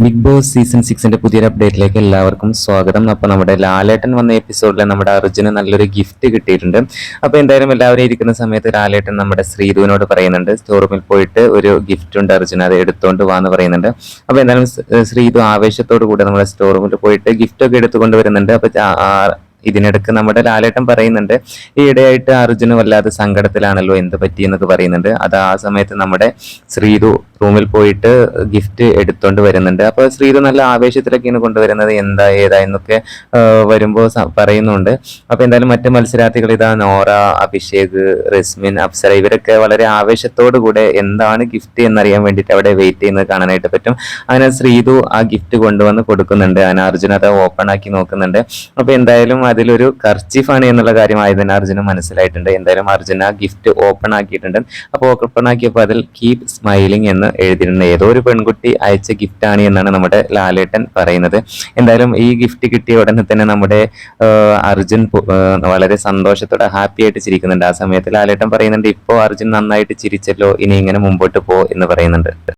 Big boss season സിക്സിന്റെ പുതിയൊരു അപ്ഡേറ്റിലേക്ക് എല്ലാവർക്കും സ്വാഗതം. അപ്പോൾ നമ്മുടെ ലാലേട്ടൻ വന്ന എപ്പിസോഡിൽ നമ്മുടെ അർജുന് നല്ലൊരു ഗിഫ്റ്റ് കിട്ടിയിട്ടുണ്ട്. അപ്പോൾ എന്തായാലും എല്ലാവരും ഇരിക്കുന്ന സമയത്ത് ലാലേട്ടൻ നമ്മുടെ ശ്രീധുവിനോട് പറയുന്നുണ്ട് സ്റ്റോറൂമിൽ പോയിട്ട് ഒരു ഗിഫ്റ്റ് ഉണ്ട് അർജുന അത് എടുത്തോണ്ട് വാന്ന് പറയുന്നുണ്ട്. അപ്പോൾ എന്തായാലും ശ്രീധു ആവേശത്തോടു കൂടെ നമ്മുടെ സ്റ്റോറൂമിൽ പോയിട്ട് ഗിഫ്റ്റ് ഒക്കെ എടുത്തുകൊണ്ട് വരുന്നുണ്ട്. അപ്പൊ ആ- ആ- ഇതിനിടക്ക് നമ്മുടെ ലാലേട്ടൻ പറയുന്നുണ്ട് ഈ ഇടയായിട്ട് അർജുന് വല്ലാതെ സങ്കടത്തിലാണല്ലോ എന്ത് പറ്റി എന്നൊക്കെ പറയുന്നുണ്ട്. അത് ആ സമയത്ത് നമ്മുടെ ശ്രീതു റൂമിൽ പോയിട്ട് ഗിഫ്റ്റ് എടുത്തോണ്ട് വരുന്നുണ്ട്. അപ്പൊ ശ്രീതു നല്ല ആവേശത്തിലൊക്കെയാണ് കൊണ്ടുവരുന്നത് എന്താ ഏതാ എന്നൊക്കെ വരുമ്പോൾ പറയുന്നുണ്ട്. അപ്പൊ എന്തായാലും മറ്റു മത്സരാർത്ഥികൾ ഇതാ നോറ അഭിഷേക് റസ്മിൻ അപ്സര ഇവരൊക്കെ വളരെ ആവേശത്തോടു കൂടെ എന്താണ് ഗിഫ്റ്റ് എന്നറിയാൻ വേണ്ടിയിട്ട് അവിടെ വെയിറ്റ് ചെയ്യുന്നത് കാണാനായിട്ട് പറ്റും. അങ്ങനെ ശ്രീതു ആ ഗിഫ്റ്റ് കൊണ്ടുവന്ന് കൊടുക്കുന്നുണ്ട്. അങ്ങനെ അർജുൻ അത് ഓപ്പൺ ആക്കി നോക്കുന്നുണ്ട്. അപ്പൊ എന്തായാലും അതിലൊരു കർച്ചീഫ് ആണ് എന്നുള്ള കാര്യം ആയതിന് അർജുന് മനസ്സിലായിട്ടുണ്ട്. എന്തായാലും അർജുൻ ആ ഗിഫ്റ്റ് ഓപ്പൺ ആക്കിയിട്ടുണ്ട്. അപ്പോൾ ഓപ്പൺ ആക്കിയപ്പോൾ അതിൽ കീപ് സ്മൈലിംഗ് എന്ന് എഴുതിയിട്ടുണ്ട്. ഏതോ ഒരു പെൺകുട്ടി അയച്ച ഗിഫ്റ്റ് ആണ് എന്നാണ് നമ്മുടെ ലാലേട്ടൻ പറയുന്നത്. എന്തായാലും ഈ ഗിഫ്റ്റ് കിട്ടിയ ഉടനെ തന്നെ നമ്മുടെ അർജുൻ വളരെ സന്തോഷത്തോടെ ഹാപ്പി ആയിട്ട് ചിരിക്കുന്നുണ്ട്. ആ സമയത്ത് ലാലേട്ടൻ പറയുന്നുണ്ട് ഇപ്പോൾ അർജുൻ നന്നായിട്ട് ചിരിച്ചല്ലോ ഇനി ഇങ്ങനെ മുമ്പോട്ട് പോ എന്ന് പറയുന്നുണ്ട്.